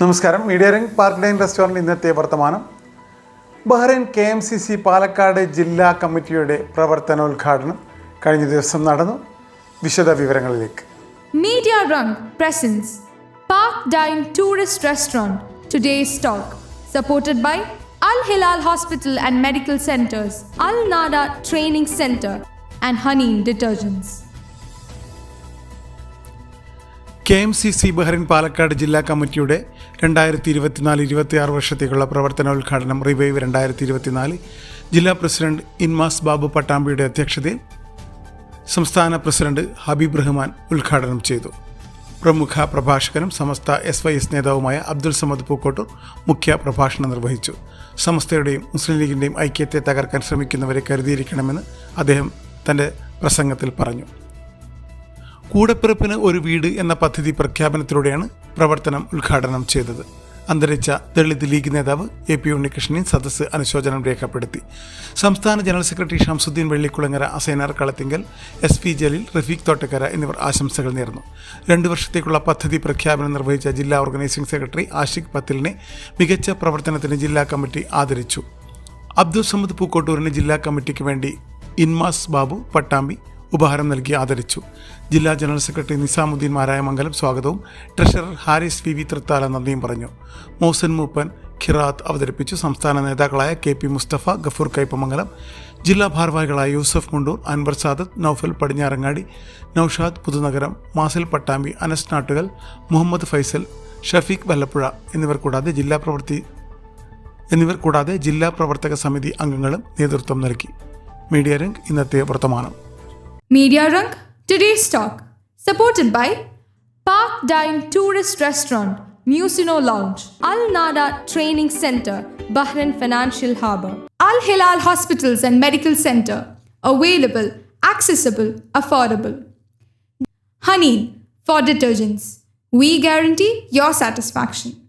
നമസ്കാരം. Media ring park line restaurant ഇന്നത്തെ വർത്തമാനം. Bahrain K M C C Palakkad ജില്ലാ കമ്മിറ്റിയുടെ പ്രവർത്തനോദ്ഘാടനം കഴിഞ്ഞ ദിവസം നടന്നു. വിശദ വിവരങ്ങളിലേക്ക്. Media ring presence. Park dine tourist restaurant today stock. Supported by Al Hilal hospital and medical centres. Al Nada training centre and honey detergents. K M C C Bahrain Palakkad ജില്ലാ കമ്മിറ്റിയുടെ രണ്ടായിരത്തി ഇരുപത്തിനാല് ഇരുപത്തിയാറ് വർഷത്തേക്കുള്ള പ്രവർത്തനോദ്ഘാടനം റിവൈവ് രണ്ടായിരത്തി ഇരുപത്തിനാല് ജില്ലാ president ഇൻമാസ് Babu പട്ടാമ്പിയുടെ അധ്യക്ഷതയിൽ സംസ്ഥാന പ്രസിഡന്റ് ഹബീബ് റഹ്മാൻ ഉദ്ഘാടനം ചെയ്തു. പ്രമുഖ പ്രഭാഷകനും സമസ്ത എസ് വൈ എസ് നേതാവുമായ അബ്ദുൽ സമദ് പൂക്കോട്ടൂർ മുഖ്യ പ്രഭാഷണം നിർവഹിച്ചു. സമസ്തയുടെയും മുസ്ലിം ലീഗിന്റെയും ഐക്യത്തെ തകർക്കാൻ ശ്രമിക്കുന്നവരെ കരുതിയിരിക്കണമെന്ന് അദ്ദേഹം തന്റെ പ്രസംഗത്തിൽ പറഞ്ഞു. കൂടപ്പിറപ്പിന് ഒരു വീട് എന്ന പദ്ധതി പ്രഖ്യാപനത്തിലൂടെയാണ് പ്രവർത്തനം ഉദ്ഘാടനം ചെയ്തത്. അന്തരിച്ച ദളിത് ലീഗ് നേതാവ് എ പി ഉണ്ണികൃഷ്ണൻ സദസ്സ് അനുശോചനം രേഖപ്പെടുത്തി. സംസ്ഥാന general secretary Shamsuddin Vellikulangara Asainar Kalathingal S P Jaleel Rafeeq Thottakkara എന്നിവർ ആശംസകൾ നേർന്നു. രണ്ടു വർഷത്തേക്കുള്ള പദ്ധതി പ്രഖ്യാപനം നിർവഹിച്ച ജില്ലാ ഓർഗനൈസിംഗ് സെക്രട്ടറി ആഷിഖ് പത്തിലിനെ മികച്ച പ്രവർത്തനത്തിന് ജില്ലാ കമ്മിറ്റി ആദരിച്ചു. അബ്ദുൾ സമദ് പൂക്കോട്ടൂരിന് ജില്ലാ കമ്മിറ്റിക്ക് വേണ്ടി ഇൻമാസ് ബാബു പട്ടാമ്പി ഉപഹാരം നൽകി ആദരിച്ചു. ജില്ലാ ജനറൽ സെക്രട്ടറി നിസാമുദ്ദീൻ മാരായമംഗലം സ്വാഗതവും. Treasurer Haris V V Thrithala നന്ദിയും പറഞ്ഞു. മോസൻ മൂപ്പൻ ഖിറാത്ത് അവതരിപ്പിച്ചു. സംസ്ഥാന നേതാക്കളായ കെ പി മുസ്തഫ ഗഫൂർ കൈപ്പമംഗലം ജില്ലാ ഭാരവാഹികളായ യൂസഫ് മുണ്ടൂർ അൻവർ സാദത്ത് നൌഫൽ പടിഞ്ഞാറങ്ങാടി നൌഷാദ് പുതുനഗരം മാസിൽ പട്ടാമ്പി അനസ് നാട്ടുകൽ മുഹമ്മദ് ഫൈസൽ ഷഫീഖ് വല്ലപ്പുഴ എന്നിവർ കൂടാതെ ജില്ലാ പ്രവൃത്തി എന്നിവർ കൂടാതെ ജില്ലാ പ്രവർത്തക സമിതി അംഗങ്ങളും നേതൃത്വം നൽകി. മീഡിയ രംഗ് ഇന്നത്തെ വർത്തമാനം. Media Rung Today's Talk, supported by Park Dine Tourist Restaurant, Musino Lounge, Al Nada Training Center, Bahrain Financial Harbour, Al Hilal Hospitals and Medical Center, available, accessible, affordable. Honey for detergents. We guarantee your satisfaction.